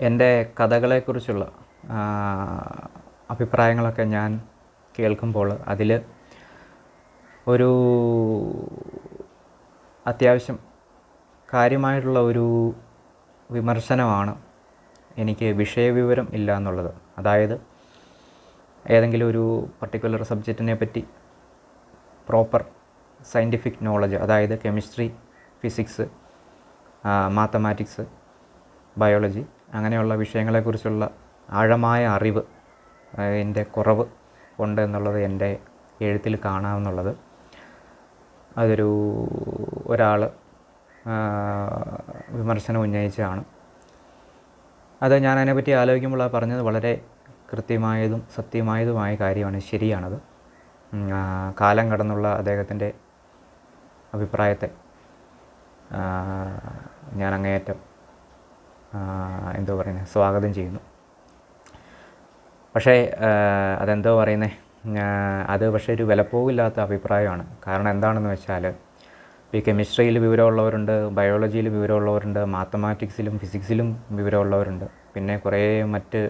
എന്റെ കഥകളെക്കുറിച്ചുള്ള അഭിപ്രായങ്ങളൊക്കെ ഞാൻ കേൾക്കുമ്പോൾ അതിൽ ഒരു അത്യാവശ്യം കാര്യമായിട്ടുള്ള ഒരു വിമർശനമാണ് എനിക്ക് വിഷയവിവരം ഇല്ല എന്നുള്ളത്. അതായത് ഏതെങ്കിലും ഒരു പർട്ടിക്കുലർ സബ്ജക്റ്റിനെ പറ്റി പ്രോപ്പർ സയന്റിഫിക് നോളജ് അതായത് കെമിസ്ട്രി ഫിസിക്സ് മാത്തമാറ്റിക്സ് ബയോളജി അങ്ങനെയുള്ള വിഷയങ്ങളെക്കുറിച്ചുള്ള ആഴമായ അറിവ് എന്റെ കുറവ് ഉണ്ട് എന്നുള്ളത് എന്റെ എഴുത്തിൽ കാണാമെന്നുള്ളത് അതൊരു ഒരാൾ വിമർശനം ഉന്നയിച്ചതാണ്. അത് ഞാൻ അതിനെപ്പറ്റി ആലോചിക്കുമ്പോൾ ആ പറഞ്ഞത് വളരെ കൃത്യമായതും സത്യമായതുമായ കാര്യമാണ് ശരിയാണത്. കാലം കടന്നുള്ള അദ്ദേഹത്തിന്റെ അഭിപ്രായത്തെ ഞാൻ അങ്ങേയറ്റം എന്തോ പറയുന്നത് സ്വാഗതം ചെയ്യുന്നു. പക്ഷേ അതെന്തോ പറയുന്നത് അത് പക്ഷേ ഒരു വിലപ്പോവില്ലാത്ത അഭിപ്രായമാണ്. കാരണം എന്താണെന്ന് വെച്ചാൽ ഈ കെമിസ്ട്രിയിൽ വിവരമുള്ളവരുണ്ട് ബയോളജിയിൽ വിവരമുള്ളവരുണ്ട് മാത്തമാറ്റിക്സിലും ഫിസിക്സിലും വിവരമുള്ളവരുണ്ട്. പിന്നെ കുറേ മറ്റ്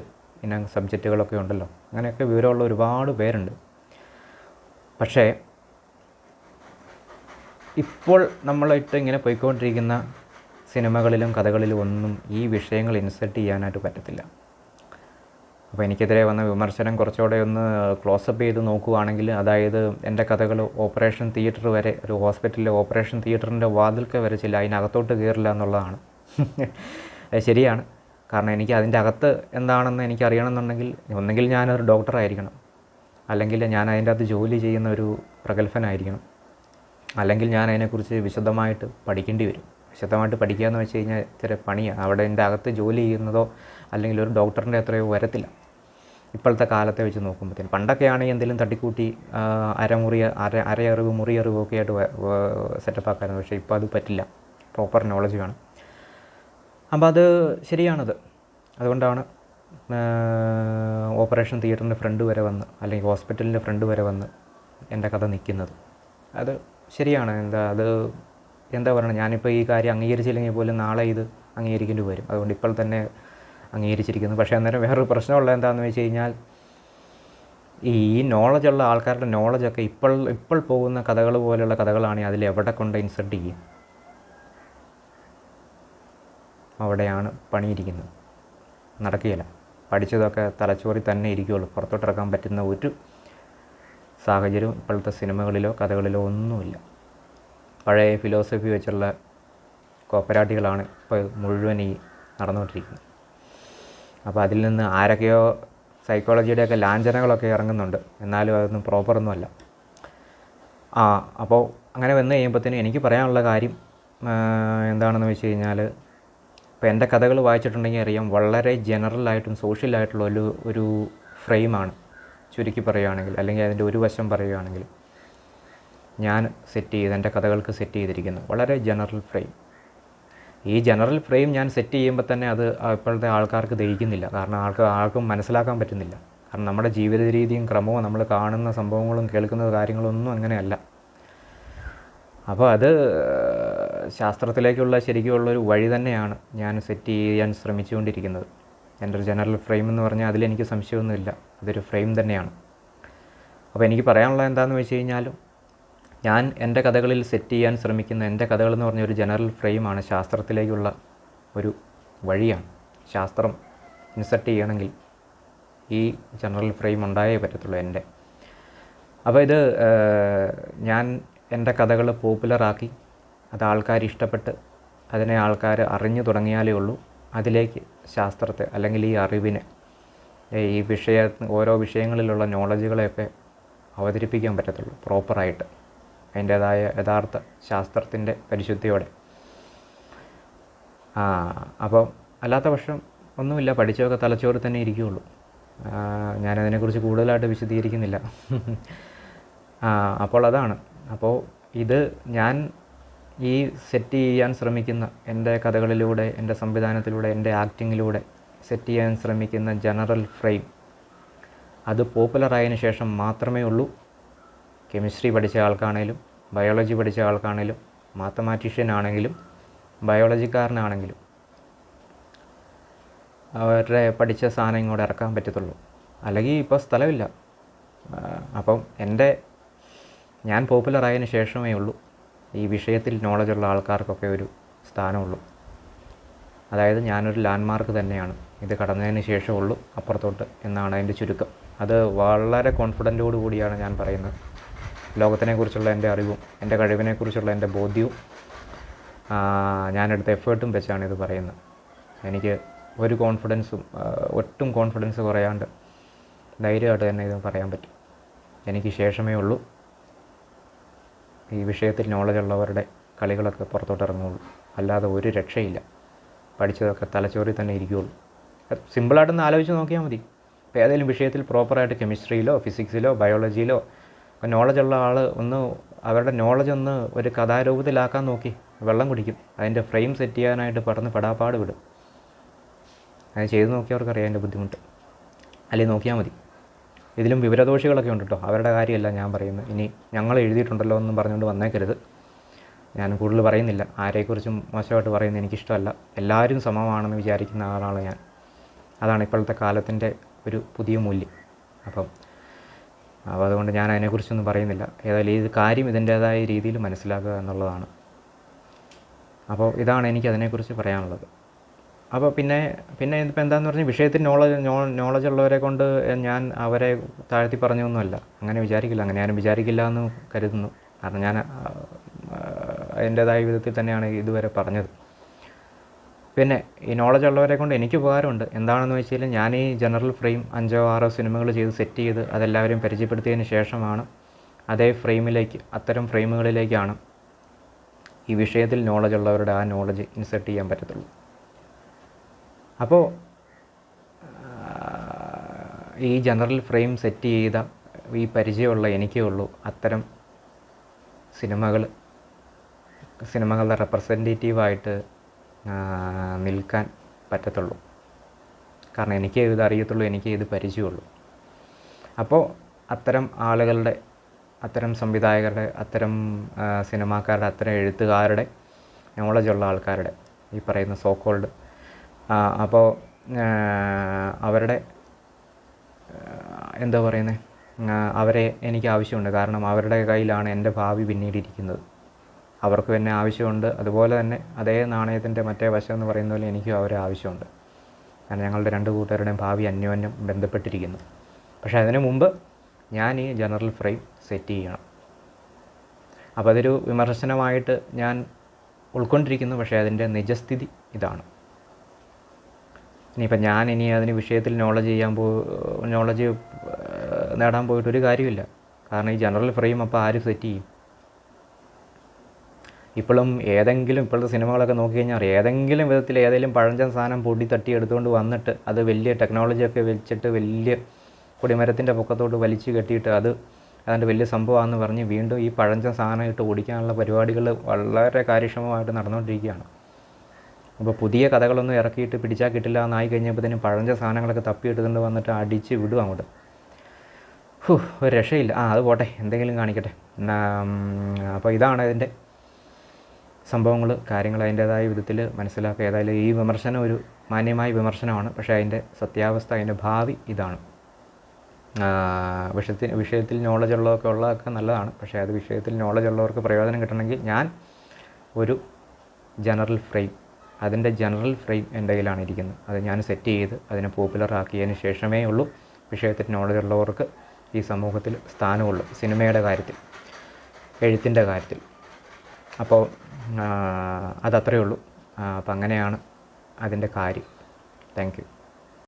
ഇനം സബ്ജക്റ്റുകളൊക്കെ ഉണ്ടല്ലോ. അങ്ങനെയൊക്കെ വിവരമുള്ള ഒരുപാട് പേരുണ്ട്. പക്ഷേ ഇപ്പോൾ നമ്മളിട്ട് ഇങ്ങനെ പോയിക്കൊണ്ടിരിക്കുന്ന സിനിമകളിലും കഥകളിലും ഒന്നും ഈ വിഷയങ്ങൾ ഇൻസെർട്ട് ചെയ്യാനായിട്ട് പറ്റത്തില്ല. അപ്പോൾ എനിക്കെതിരെ വന്ന വിമർശനം കുറച്ചുകൂടെ ഒന്ന് ക്ലോസപ്പ് ചെയ്ത് നോക്കുകയാണെങ്കിൽ അതായത് എന്റെ കഥകൾ ഓപ്പറേഷൻ തിയേറ്റർ വരെ ഒരു ഹോസ്പിറ്റലിലെ ഓപ്പറേഷൻ തിയേറ്ററിന്റെ വാതിൽക്ക് വരെ ചില്ല അതിനകത്തോട്ട് കയറില്ല എന്നുള്ളതാണ്. ശരിയാണ്. കാരണം എനിക്ക് അതിന്റെ അകത്ത് എന്താണെന്ന് എനിക്ക് അറിയണമെന്നുണ്ടെങ്കിൽ ഒന്നെങ്കിൽ ഞാനൊരു ഡോക്ടറായിരിക്കണം അല്ലെങ്കിൽ ഞാൻ അതിന്റെ അകത്ത് ജോലി ചെയ്യുന്ന ഒരു പ്രഗത്ഭനായിരിക്കണം. അല്ലെങ്കിൽ ഞാൻ അതിനെക്കുറിച്ച് വിശദമായിട്ട് പഠിക്കേണ്ടി വരും. വിശദമായിട്ട് പഠിക്കുക എന്ന് വെച്ച് കഴിഞ്ഞാൽ ഇത്തിരി പണിയാണ് അവിടെ എന്റെ അകത്ത് ജോലി ചെയ്യുന്നതോ അല്ലെങ്കിൽ ഒരു ഡോക്ടറിന്റെ അത്രയോ വരത്തില്ല. ഇപ്പോഴത്തെ കാലത്തെ വെച്ച് നോക്കുമ്പോഴത്തേന് പണ്ടൊക്കെ ആണെങ്കിൽ എന്തെങ്കിലും തട്ടിക്കൂട്ടി അരമുറി അര അരയറിവ് മുറിയറിവ് ഒക്കെ ആയിട്ട് സെറ്റപ്പ് ആക്കായിരുന്നു. പക്ഷേ ഇപ്പോൾ അത് പറ്റില്ല. പ്രോപ്പർ നോളജ് വേണം. അപ്പോൾ അത് ശരിയാണത്. അതുകൊണ്ടാണ് ഓപ്പറേഷൻ തിയേറ്ററിന്റെ ഫ്രണ്ട് വരെ വന്ന് അല്ലെങ്കിൽ ഹോസ്പിറ്റലിന്റെ ഫ്രണ്ട് വരെ വന്ന് എന്റെ കഥ നിൽക്കുന്നത്. അത് ശരിയാണ്. എന്താ അത് എന്താ പറയുക ഞാനിപ്പോൾ ഈ കാര്യം അംഗീകരിച്ചില്ലെങ്കിൽ പോലും നാളെ ഇത് അംഗീകരിക്കേണ്ടി വരും. അതുകൊണ്ട് ഇപ്പോൾ തന്നെ അംഗീകരിച്ചിരിക്കുന്നു. പക്ഷേ അന്നേരം വേറൊരു പ്രശ്നമുള്ള എന്താണെന്ന് വെച്ച് കഴിഞ്ഞാൽ ഈ നോളജുള്ള ആൾക്കാരുടെ നോളജൊക്കെ ഇപ്പോൾ ഇപ്പോൾ പോകുന്ന കഥകൾ പോലെയുള്ള കഥകളാണെങ്കിൽ അതിൽ എവിടെ കൊണ്ട് ഇൻസെർട്ട് ചെയ്യും. അവിടെയാണ് പണിയിരിക്കുന്നത്. നടക്കുകയില്ല. പഠിച്ചതൊക്കെ തലച്ചോറിൽ തന്നെ ഇരിക്കുകയുള്ളൂ. പുറത്തോട്ടിറക്കാൻ പറ്റുന്ന ഒരു സാഹചര്യവും ഇപ്പോഴത്തെ സിനിമകളിലോ കഥകളിലോ ഒന്നുമില്ല. പഴയ ഫിലോസഫി വെച്ചുള്ള കോപ്പരാട്ടികളാണ് ഇപ്പോൾ മുഴുവൻ ഈ നടന്നുകൊണ്ടിരിക്കുന്നത്. അപ്പോൾ അതിൽ നിന്ന് ആരൊക്കെയോ സൈക്കോളജിയുടെയൊക്കെ ലാഞ്ചനകളൊക്കെ ഇറങ്ങുന്നുണ്ട്. എന്നാലും അതൊന്നും പ്രോപ്പറൊന്നുമല്ല ആ അപ്പോൾ അങ്ങനെ വന്നു കഴിയുമ്പോഴത്തേനും എനിക്ക് പറയാനുള്ള കാര്യം എന്താണെന്ന് വെച്ച് കഴിഞ്ഞാൽ ഇപ്പോൾ എന്റെ കഥകൾ വായിച്ചിട്ടുണ്ടെങ്കിൽ അറിയാം വളരെ ജനറലായിട്ടും സോഷ്യലായിട്ടുള്ള ഒരു ഒരു ഫ്രെയിമാണ് ചുരുക്കി പറയുകയാണെങ്കിൽ അല്ലെങ്കിൽ അതിന്റെ ഒരു വശം പറയുകയാണെങ്കിൽ. ഞാൻ സെറ്റ് ചെയ്ത് എന്റെ കഥകൾക്ക് സെറ്റ് ചെയ്തിരിക്കുന്നത് വളരെ ജനറൽ ഫ്രെയിം ഈ ജനറൽ ഫ്രെയിം ഞാൻ സെറ്റ് ചെയ്യുമ്പോൾ തന്നെ അത് ഇപ്പോഴത്തെ ആൾക്കാർക്ക് ദഹിക്കുന്നില്ല. കാരണം ആൾക്ക് ആർക്കും മനസ്സിലാക്കാൻ പറ്റുന്നില്ല. കാരണം നമ്മുടെ ജീവിത രീതിയും ക്രമവും നമ്മൾ കാണുന്ന സംഭവങ്ങളും കേൾക്കുന്ന കാര്യങ്ങളൊന്നും അങ്ങനെയല്ല. അപ്പോൾ അത് ശാസ്ത്രത്തിലേക്കുള്ള ശരിക്കുമുള്ളൊരു വഴി തന്നെയാണ് ഞാൻ സെറ്റ് ചെയ്യാൻ ശ്രമിച്ചുകൊണ്ടിരിക്കുന്നത്. എന്റെ ഒരു ജനറൽ ഫ്രെയിം എന്ന് പറഞ്ഞാൽ അതിലെനിക്ക് സംശയമൊന്നുമില്ല. അതൊരു ഫ്രെയിം തന്നെയാണ്. അപ്പോൾ എനിക്ക് പറയാനുള്ളത് എന്താണെന്ന് വെച്ച് കഴിഞ്ഞാലും ഞാൻ എന്റെ കഥകളിൽ സെറ്റ് ചെയ്യാൻ ശ്രമിക്കുന്ന എന്റെ എന്ന് പറഞ്ഞ ഒരു ജനറൽ ഫ്രെയിമാണ് ശാസ്ത്രത്തിലേക്കുള്ള ഒരു വഴിയാണ്. ശാസ്ത്രം ഇൻസെർട്ട് ചെയ്യണമെങ്കിൽ ഈ ജനറൽ ഫ്രെയിം ഉണ്ടായേ പറ്റത്തുള്ളൂ എന്റെ. അപ്പോൾ ഇത് ഞാൻ എന്റെ കഥകൾ പോപ്പുലറാക്കി അത് ആൾക്കാർ ഇഷ്ടപ്പെട്ട് അതിനെ ആൾക്കാർ അറിഞ്ഞു തുടങ്ങിയാലേ ഉള്ളൂ. അതിലേക്ക് ശാസ്ത്രത്തെ അല്ലെങ്കിൽ ഈ അറിവിനെ ഈ വിഷയ ഓരോ വിഷയങ്ങളിലുള്ള നോളജുകളെയൊക്കെ അവതരിപ്പിക്കാൻ പറ്റത്തുള്ളൂ പ്രോപ്പറായിട്ട് അതിന്റേതായ യഥാർത്ഥ ശാസ്ത്രത്തിന്റെ പരിശുദ്ധിയോടെ. അപ്പം അല്ലാത്ത പക്ഷം ഒന്നുമില്ല പഠിച്ചതൊക്കെ തലച്ചോറിൽ തന്നെ ഇരിക്കുകയുള്ളൂ. ഞാനതിനെക്കുറിച്ച് കൂടുതലായിട്ട് വിശദീകരിക്കുന്നില്ല. അപ്പോൾ അതാണ്. അപ്പോൾ ഇത് ഞാൻ ഈ സെറ്റ് ചെയ്യാൻ ശ്രമിക്കുന്ന എന്റെ കഥകളിലൂടെ എന്റെ സംവിധാനത്തിലൂടെ എന്റെ ആക്ടിങ്ങിലൂടെ സെറ്റ് ചെയ്യാൻ ശ്രമിക്കുന്ന ജനറൽ ഫ്രെയിം അത് പോപ്പുലറായതിനു ശേഷം മാത്രമേ ഉള്ളൂ. കെമിസ്ട്രി പഠിച്ച ആൾക്കാണേലും ബയോളജി പഠിച്ച ആൾക്കാണേലും മാത്തമാറ്റീഷ്യൻ ആണെങ്കിലും ബയോളജിക്കാരനാണെങ്കിലും അവരുടെ പഠിച്ച സാധനം ഇങ്ങോട്ട് ഇറക്കാൻ പറ്റത്തുള്ളൂ. അല്ലെങ്കിൽ ഇപ്പോൾ സ്ഥലമില്ല. അപ്പം എന്റെ ഞാൻ പോപ്പുലറായതിന് ശേഷമേ ഉള്ളൂ ഈ വിഷയത്തിൽ നോളജുള്ള ആൾക്കാർക്കൊക്കെ ഒരു സ്ഥാനമുള്ളൂ. അതായത് ഞാനൊരു ലാൻഡ്മാർക്ക് തന്നെയാണ്. ഇത് കടന്നതിന് ശേഷമുള്ളൂ അപ്പുറത്തോട്ട് എന്നാണ് അതിന്റെ ചുരുക്കം. അത് വളരെ കോൺഫിഡന്റോടു കൂടിയാണ് ഞാൻ പറയുന്നത്. ലോകത്തിനെക്കുറിച്ചുള്ള എന്റെ അറിവും എന്റെ കഴിവിനെക്കുറിച്ചുള്ള എന്റെ ബോധ്യവും ഞാനെടുത്ത എഫേർട്ടും വെച്ചാണ് ഇത് പറയുന്നത്. എനിക്ക് ഒരു കോൺഫിഡൻസും ഒട്ടും കോൺഫിഡൻസ് കുറയാണ്ട് ധൈര്യമായിട്ട് തന്നെ ഇത് പറയാൻ പറ്റും. എനിക്ക് ശേഷമേ ഉള്ളൂ. ഈ വിഷയത്തിൽ നോളജ് ഉള്ളവരുടെ കളികളൊക്കെ പുറത്തോട്ട് ഇറങ്ങുള്ളൂ. അല്ലാതെ ഒരു രക്ഷയില്ല. പഠിച്ചതൊക്കെ തലച്ചോറിൽ തന്നെ ഇരിക്കുകയുള്ളൂ. സിമ്പിളായിട്ടൊന്ന് ആലോചിച്ച് നോക്കിയാൽ മതി. ഇപ്പോൾ ഏതെങ്കിലും വിഷയത്തിൽ പ്രോപ്പറായിട്ട് കെമിസ്ട്രിയിലോ ഫിസിക്സിലോ ബയോളജിയിലോ നോളജ് നോളജുള്ള ആൾ ഒന്ന് അവരുടെ നോളജ് ഒന്ന് ഒരു കഥാരൂപത്തിലാക്കാൻ നോക്കി. വെള്ളം കുടിക്കും. അതിന്റെ ഫ്രെയിം സെറ്റ് ചെയ്യാനായിട്ട് പെട്ടെന്ന് പെടാപ്പാട് വിടും. അത് ചെയ്ത് നോക്കിയവർക്കറിയാം അതിന്റെ ബുദ്ധിമുട്ട്. അല്ലെങ്കിൽ നോക്കിയാൽ മതി. ഇതിലും വിവരദോഷികളൊക്കെ ഉണ്ട് കേട്ടോ അവരുടെ കാര്യമല്ല ഞാൻ പറയുന്നത്. ഇനി ഞങ്ങൾ എഴുതിയിട്ടുണ്ടല്ലോ എന്നും പറഞ്ഞുകൊണ്ട് വന്നേക്കരുത്. ഞാൻ കൂടുതൽ പറയുന്നില്ല. ആരെക്കുറിച്ചും മോശമായിട്ട് പറയുന്നത് എനിക്കിഷ്ടമല്ല. എല്ലാവരും സമമാണെന്ന് വിചാരിക്കുന്ന ആളാണ് ഞാൻ. അതാണ് ഇപ്പോഴത്തെ കാലത്തിന്റെ ഒരു പുതിയ മൂല്യം. അപ്പം അപ്പോൾ അതുകൊണ്ട് ഞാൻ അതിനെക്കുറിച്ചൊന്നും പറയുന്നില്ല. ഏതായാലും ഈ കാര്യം ഇതിന്റേതായ രീതിയിൽ മനസ്സിലാക്കുക എന്നുള്ളതാണ്. അപ്പോൾ ഇതാണ് എനിക്ക് അതിനെക്കുറിച്ച് പറയാനുള്ളത്. അപ്പോൾ പിന്നെ പിന്നെ ഇതിപ്പോൾ എന്താണെന്ന് പറഞ്ഞാൽ വിഷയത്തിൽ നോളജ് നോളജ് ഉള്ളവരെ കൊണ്ട് ഞാൻ അവരെ താഴ്ത്തി പറഞ്ഞൊന്നുമല്ല. അങ്ങനെ വിചാരിക്കില്ല. അങ്ങനെ ഞാനും വിചാരിക്കില്ല എന്ന് കരുതുന്നു. കാരണം ഞാൻ അതിന്റേതായ വിധത്തിൽ തന്നെയാണ് ഇതുവരെ പറഞ്ഞത്. പിന്നെ ഈ നോളജ് ഉള്ളവരെ കൊണ്ട് എനിക്ക് ഉപകാരമുണ്ട്. എന്താണെന്ന് വെച്ചാൽ ഞാൻ ഈ ജനറൽ ഫ്രെയിം അഞ്ചോ ആറോ സിനിമകൾ ചെയ്ത് സെറ്റ് ചെയ്ത് അതെല്ലാവരും പരിചയപ്പെടുത്തിയതിന് ശേഷമാണ് അതേ ഫ്രെയിമിലേക്ക് അത്തരം ഫ്രെയിമുകളിലേക്കാണ് ഈ വിഷയത്തിൽ നോളജ് ഉള്ളവരുടെ ആ നോളജ് ഇൻസെർട്ട് ചെയ്യാൻ പറ്റത്തുള്ളൂ. അപ്പോൾ ഈ ജനറൽ ഫ്രെയിം സെറ്റ് ചെയ്ത ഈ പരിചയമുള്ള എനിക്കേ ഉള്ളൂ. അത്തരം സിനിമകൾ സിനിമകളുടെ റെപ്രസെന്റേറ്റീവായിട്ട് നിൽക്കാൻ പറ്റത്തുള്ളൂ. കാരണം എനിക്ക് ഇത് അറിയത്തുള്ളൂ എനിക്ക് ഇത് പരിചയമുള്ളൂ. അപ്പോൾ അത്തരം ആളുകളുടെ അത്തരം സംവിധായകരുടെ അത്തരം സിനിമാക്കാരുടെ അത്തരം എഴുത്തുകാരുടെ നോളജുള്ള ആൾക്കാരുടെ ഈ പറയുന്ന സോക്കോൾഡ് അപ്പോൾ അവരുടെ എന്താ പറയുന്നത് അവരെ എനിക്ക് ആവശ്യമുണ്ട്. കാരണം അവരുടെ കയ്യിലാണ് എന്റെ ഭാവി പിന്നീട് ഇരിക്കുന്നത്. അവർക്കും എന്നെ ആവശ്യമുണ്ട്. അതുപോലെ തന്നെ അതേ നാണയത്തിന്റെ മറ്റേ വശം എന്ന് പറയുന്ന പോലെ എനിക്കും അവരെ ആവശ്യമുണ്ട്. കാരണം ഞങ്ങളുടെ രണ്ട് കൂട്ടുകാരുടെയും ഭാവി അന്യോന്യം ബന്ധപ്പെട്ടിരിക്കുന്നു. പക്ഷേ അതിനു മുമ്പ് ഞാൻ ഈ ജനറൽ ഫ്രെയിം സെറ്റ് ചെയ്യണം. അപ്പോൾ അതൊരു വിമർശനമായിട്ട് ഞാൻ ഉൾക്കൊണ്ടിരിക്കുന്നു. പക്ഷേ അതിന്റെ നിജസ്ഥിതി ഇതാണ്. ഇനിയിപ്പോൾ ഞാൻ ഇനി അതിന് വിഷയത്തിൽ നോളജ് ചെയ്യാൻ പോ നോളജ് നേടാൻ പോയിട്ട് ഒരു കാര്യമില്ല കാരണം ഈ ജനറൽ ഫ്രെയിം അപ്പോൾ ആര് സെറ്റ് ചെയ്യും? ഇപ്പോഴും ഏതെങ്കിലും ഇപ്പോഴത്തെ സിനിമകളൊക്കെ നോക്കിക്കഴിഞ്ഞാൽ അറിയാം. ഏതെങ്കിലും വിധത്തിൽ ഏതെങ്കിലും പഴഞ്ചൻ സാധനം പൊടി തട്ടി എടുത്തുകൊണ്ട് വന്നിട്ട് അത് വലിയ ടെക്നോളജിയൊക്കെ വെച്ചിട്ട് വലിയ കൊടിമരത്തിന്റെ പൊക്കത്തോട്ട് വലിച്ചു കെട്ടിയിട്ട് അത് അതിന്റെ വലിയ സംഭവമാണെന്ന് പറഞ്ഞ് വീണ്ടും ഈ പഴഞ്ചൻ സാധനം ഇട്ട് ഓടിക്കാനുള്ള പരിപാടികൾ വളരെ കാര്യക്ഷമമായിട്ട് നടന്നുകൊണ്ടിരിക്കുകയാണ്. അപ്പോൾ പുതിയ കഥകളൊന്നും ഇറക്കിയിട്ട് പിടിച്ചാൽ കിട്ടില്ല എന്നായി കഴിഞ്ഞപ്പോഴത്തേനും പഴഞ്ച സാധനങ്ങളൊക്കെ തപ്പി എടുത്തുകൊണ്ട് വന്നിട്ട് അടിച്ച് വിടും അങ്ങോട്ട്. ഹു ഒരു രക്ഷയില്ല. ആ അത് പോട്ടെ. എന്തെങ്കിലും കാണിക്കട്ടെ. അപ്പോൾ ഇതാണ് ഇതിന്റെ സംഭവങ്ങൾ കാര്യങ്ങൾ അതിന്റേതായ വിധത്തിൽ മനസ്സിലാക്കുക. ഏതായാലും ഈ വിമർശനം ഒരു മാന്യമായ വിമർശനമാണ്. പക്ഷേ അതിന്റെ സത്യാവസ്ഥ അതിന്റെ ഭാവി ഇതാണ്. വിഷയത്തിൽ വിഷയത്തിൽ നോളജ് ഉള്ളതൊക്കെ ഉള്ളതൊക്കെ നല്ലതാണ്. പക്ഷേ അത് വിഷയത്തിൽ നോളജ് ഉള്ളവർക്ക് പ്രയോജനം കിട്ടണമെങ്കിൽ ഞാൻ ഒരു ജനറൽ ഫ്രെയിം അതിന്റെ ജനറൽ ഫ്രെയിം എന്റെ കയ്യിലാണ് ഇരിക്കുന്നത്. അത് ഞാൻ സെറ്റ് ചെയ്ത് അതിനെ പോപ്പുലർ ആക്കിയതിന് ശേഷമേ ഉള്ളൂ വിഷയത്തിൽ നോളജ് ഉള്ളവർക്ക് ഈ സമൂഹത്തിൽ സ്ഥാനമുള്ളൂ. സിനിമയുടെ കാര്യത്തിൽ എഴുത്തിന്റെ കാര്യത്തിൽ. അപ്പോൾ അതത്രയേ ഉള്ളൂ. അപ്പം അങ്ങനെയാണ് അതിന്റെ കാര്യം. Thank you